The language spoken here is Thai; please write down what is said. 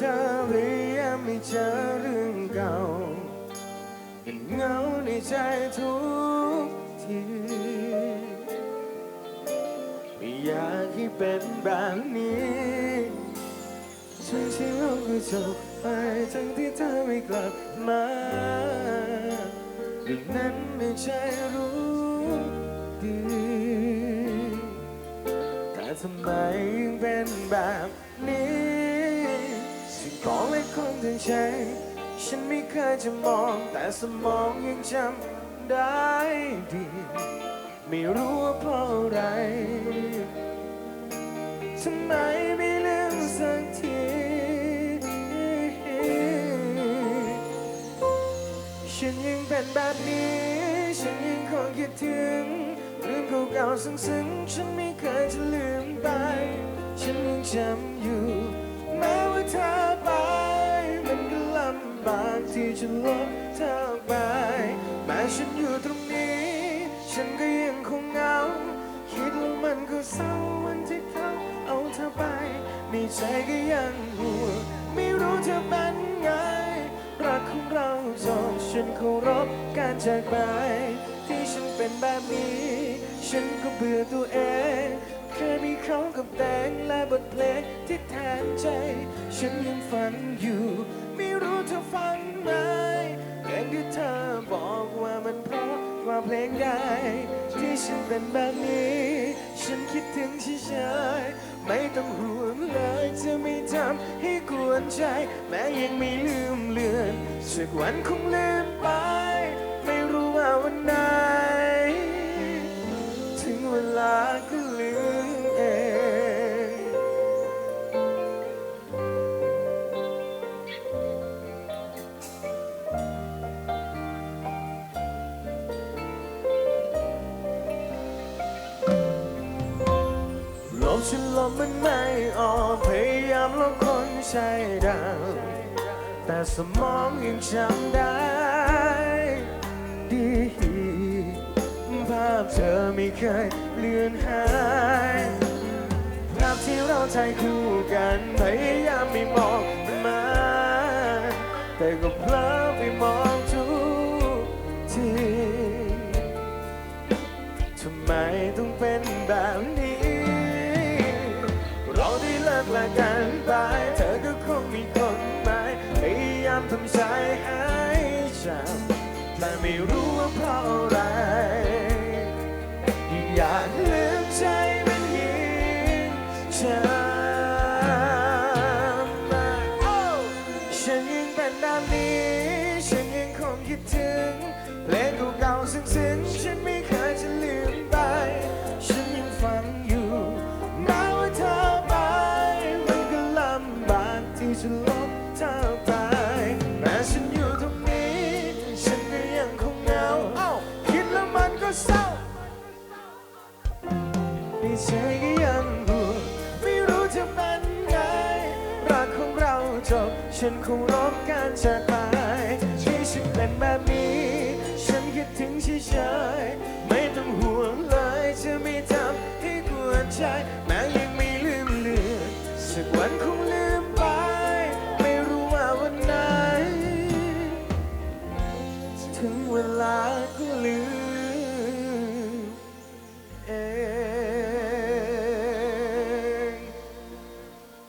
ฉันลืมเธอพยายามไม่เจอเรื่องเก่ายังเงาในใจทุกทีไม่อยากให้เป็นแบบนี้ฉันเชื่อว่าจบไปทั้งที่เธอไม่กลับมาเรื่องนั้นไม่ใช่รู้ดีแต่ทำไมยังเป็นแบบนี้ ของและคนทั้งใจฉันไม่เคยจะมองแต่สมองยังจำได้ดี ไม่รู้ว่าเพราะอะไรทำไมไม่ลืมสักที ฉันยังเป็นแบบนี้ ฉันยังคงคิดถึง เรื่องเก่าๆซึ้งๆฉันไม่เคยจะลืมไป ฉันยังจำอยู่แม้ว่าเธอ บากที่จะลบเธอไปแม้ฉันอยู่ตรงนี้ ฉันก็ยังคงเหงา คิดแล้วมันก็เศร้าวันที่เขาเอาเธอไปในใจก็ยังห่วงไม่รู้เธอเป็นไง รักของเราจบฉันเคารพการจากไป ที่ฉันเป็นแบบนี้ ฉันก็เบื่อตัวเองเคยมีเขากับแต่งและบทเพลงที่แทนใจ ฉันยังฝันอยู่ ไม่รู้เธอฟังไหมเพลงที่เธอบอกว่ามันเพราะกว่าเพลงใดที่ฉันเป็นแบบนี้ ฉันคิดถึงเฉยๆไม่ต้องห่วงเลยจะไม่ทำให้กวนใจ แม้ยังไม่ลืมเลือนสักวันคงลืมไป ไม่รู้ว่าวันไหน ฉันลบมันไม่ออกพยายามลบคนใช้ดาวแต่สมองยังจำได้ ดีภาพเธอไม่เคยเลือนหายภาพที่เราถ่ายคู่กันพยายามไม่มองมันมาแต่ก็เพลอไปมอง ทำใจให้จำแต่ไม่รู้ว่าเพราะอะไรอยากลือ ฉันคงรบการจากไปที่ฉันเป็นแบบนี้ ฉันคิดถึงเฉยๆไม่ต้องห่วงเลยจะไม่ทำให้ปวดใจแม้ยังไม่ลืมเลือนสักวันคงลืมไป ไม่รู้ว่าวันไหน ถึงเวลาก็ลืม